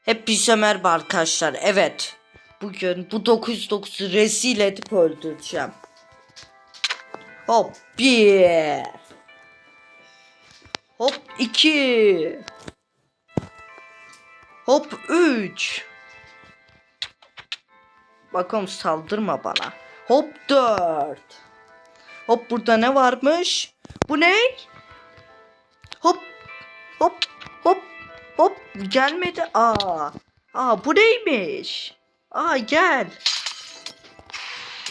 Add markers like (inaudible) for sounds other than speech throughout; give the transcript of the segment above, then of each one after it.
Hepinize merhaba arkadaşlar. Evet. Bugün bu 909'u rezil edip öldüreceğim. Hop bir. Hop iki. Hop üç. Bakalım saldırma bana. Hop dört. Hop burada ne varmış? Bu ne? Hop hop hop gelmedi. Aa. Aa bu neymiş? Aa gel.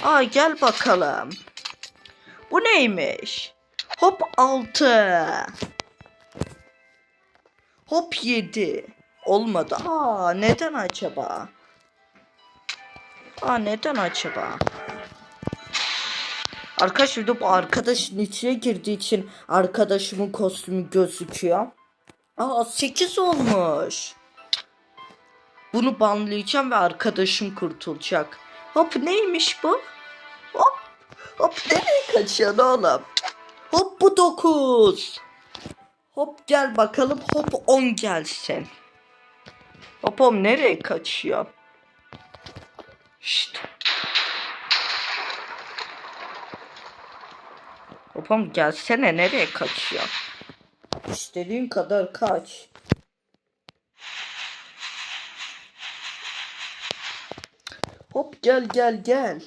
Aa gel bakalım. Bu neymiş? Hop altı. Hop yedi. Olmadı. Aa neden acaba? Aa neden acaba? Arkadaş bu arkadaşın içine girdiği için arkadaşımın kostümü gözüküyor. Aa 8 olmuş. Bunu banlayacağım ve arkadaşım kurtulacak. Hop neymiş bu? Hop hop nereye kaçıyorsun oğlum? Hop bu 9. Hop gel bakalım hop 10 gelsin. Hop hop nereye kaçıyor? Şşt. Hopam gelsene nereye kaçıyor? İstediğin kadar kaç. Hop gel gel gel.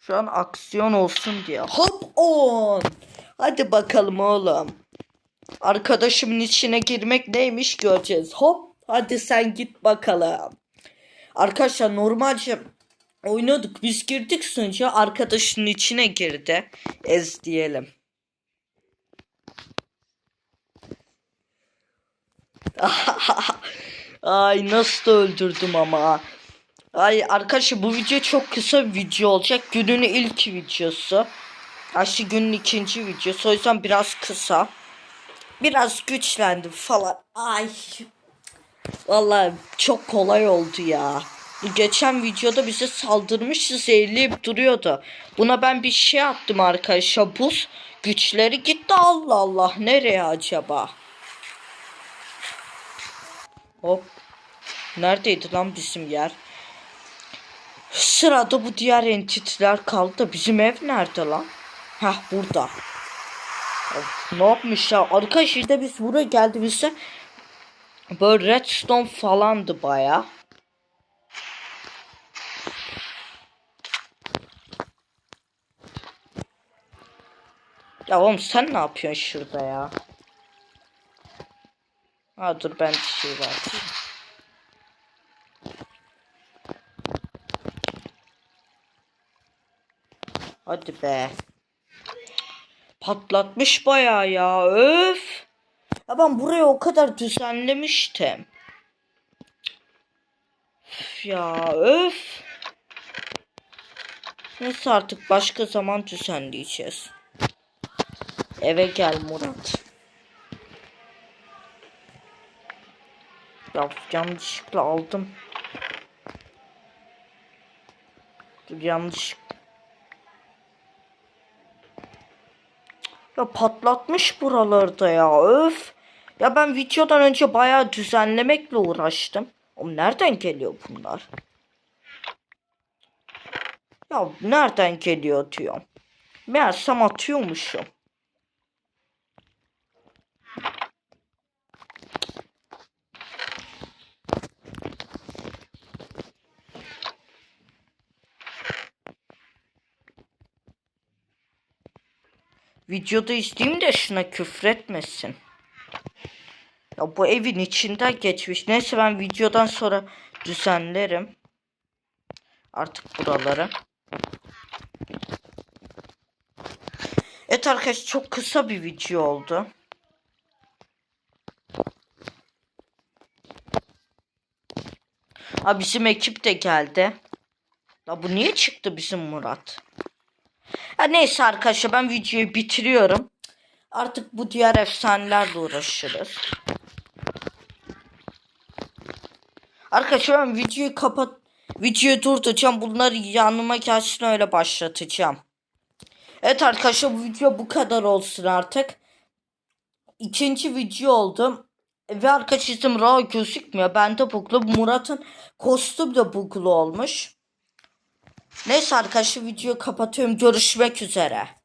Şu an aksiyon olsun diye. Hop on. Hadi bakalım oğlum. Arkadaşımın içine girmek neymiş göreceğiz. Hop hadi sen git bakalım. Arkadaşlar normalce oynadık biz girdik sonuca arkadaşının içine girdi. Ez diyelim. (laughs) Ay nasıl da öldürdüm ama. Ay arkadaşlar bu video çok kısa bir video olacak. Günün ilk videosu. Aşı günün ikinci videosu. O yüzden biraz kısa. Biraz güçlendim falan. Ay. Vallahi çok kolay oldu ya. Geçen videoda bize saldırmıştı zehirleyip duruyordu. Buna ben bir şey attım arkadaşlar. Buz güçleri gitti Allah Allah. Nereye acaba? Hop. Neredeydi lan bizim yer? Sırada bu diğer entitiler kaldı bizim ev nerede lan? Hah burada. Of, ne yapmış ya? Arkadaşlar da biz buraya geldiğimizde böyle redstone falandı baya. Ya oğlum sen ne yapıyorsun şurada ya? Ha dur ben bir şey var. Hadi be. Patlatmış bayağı ya. Öf. Ya ben burayı o kadar düzenlemiştim. Üf ya öf. Neyse artık başka zaman düzenleyeceğiz. Eve gel Murat. Ya yanlışlıkla aldım. Dur yanlış. Ya patlatmış buralarda ya öf. Ya ben videodan önce bayağı düzenlemekle uğraştım. Oğlum nereden geliyor bunlar? Ya nereden geliyor diyorum. Meğersem atıyormuşum. Videoda izleyeyim de şuna küfretmesin. Ya bu evin içinden geçmiş. Neyse ben videodan sonra düzenlerim. Artık buraları. Evet arkadaşlar çok kısa bir video oldu. Ha bizim ekip de geldi. Ya bu niye çıktı bizim Murat? Ha neyse arkadaşlar ben videoyu bitiriyorum. Artık bu diğer efsanelerle uğraşırız. Arkadaşlar ben videoyu kapat videoyu durduracağım. Bunları yanıma gelsin öyle başlatacağım. Evet arkadaşlar bu video bu kadar olsun artık. İkinci video oldu. Ve arka çizim rahat gözükmüyor. Bende buklu. Murat'ın kostüm de buklu olmuş. Neyse arkadaşlar videoyu kapatıyorum. Görüşmek üzere.